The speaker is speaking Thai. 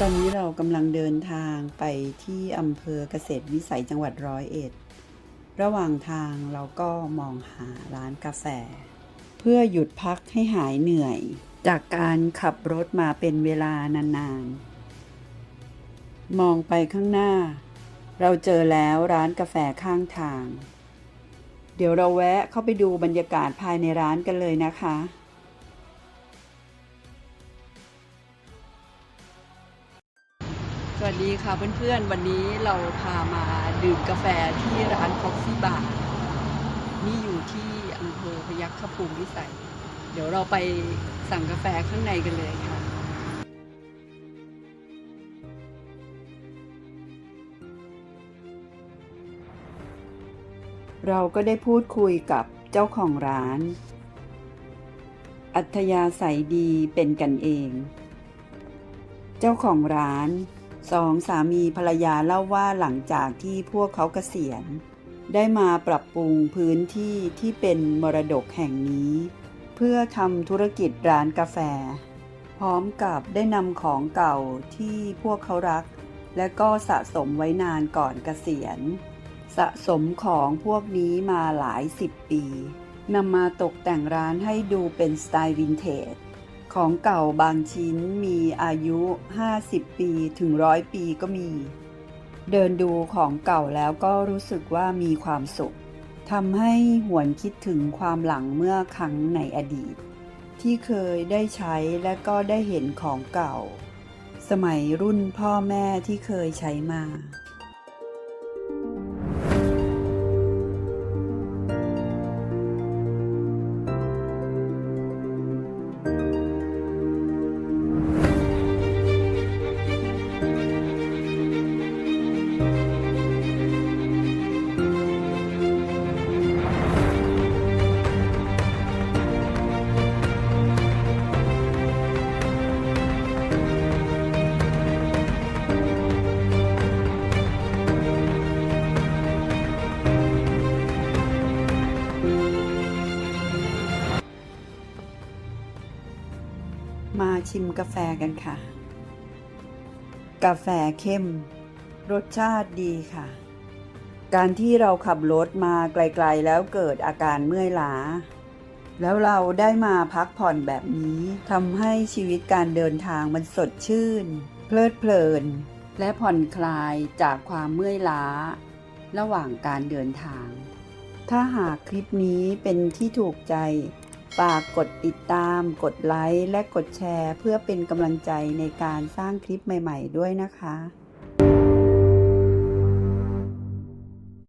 ตอนนี้เรากำลังเดินทางไปที่อำเภอเกษตรวิสัยจังหวัดร้อยเอ็ด ระหว่างทางเราก็มองหาร้านกาแฟ เพื่อหยุดพักให้หายเหนื่อย จากการขับรถมาเป็นเวลานานๆ มองไปข้างหน้า เราเจอแล้วร้านกาแฟข้างทาง เดี๋ยวเราแวะเข้าไปดูบรรยากาศภายในร้านกันเลยนะคะ วัสดีค่ะเพื่อนๆ วันนี้เราพามาดื่มกาแฟที่ร้าน Coffee Bar นี่อยู่ที่อำเภอพยัคฆภูมิวิสัย เดี๋ยวเราไปสั่งกาแฟข้างในกันเลยค่ะ เราก็ได้พูดคุยกับเจ้าของร้าน อัธยาศัยดีเป็นกันเอง เจ้าของร้าน สองสามีภรรยาเล่าว่าหลังจากที่พวกเขาเกษียณ ได้มาปรับปรุงพื้นที่ที่เป็นมรดกแห่งนี้ เพื่อทำธุรกิจร้านกาแฟ พร้อมกับได้นำของเก่าที่พวกเขารัก และก็สะสมไว้นานก่อนเกษียณ สะสมของพวกนี้มาหลายสิบปีนำมาตกแต่งร้านให้ดูเป็นสไตล์วินเทจ ของเก่าบางชิ้นมีอายุ 50 ปีถึงร้อยปีก็มี เดินดูของเก่าแล้วก็รู้สึกว่ามีความสุขทำให้หวนคิดถึงความหลังเมื่อครั้งในอดีต ที่เคยได้ใช้และก็ได้เห็นของเก่า สมัยรุ่นพ่อแม่ที่เคยใช้มา มาชิมกาแฟกันค่ะ กาแฟเข้ม รสชาติดีค่ะ การที่เราขับรถมาไกลๆแล้วเกิดอาการเมื่อยล้า แล้วเราได้มาพักผ่อนแบบนี้ทำให้ชีวิตการเดินทางมันสดชื่น เพลิดเพลิน และผ่อนคลายจากความเมื่อยล้า ระหว่างการเดินทาง ถ้าหากคลิปนี้เป็นที่ถูกใจ ฝากกดติดตาม กดไลค์ และกดแชร์ เพื่อเป็นกำลังใจในการสร้างคลิปใหม่ ๆ ด้วยนะคะ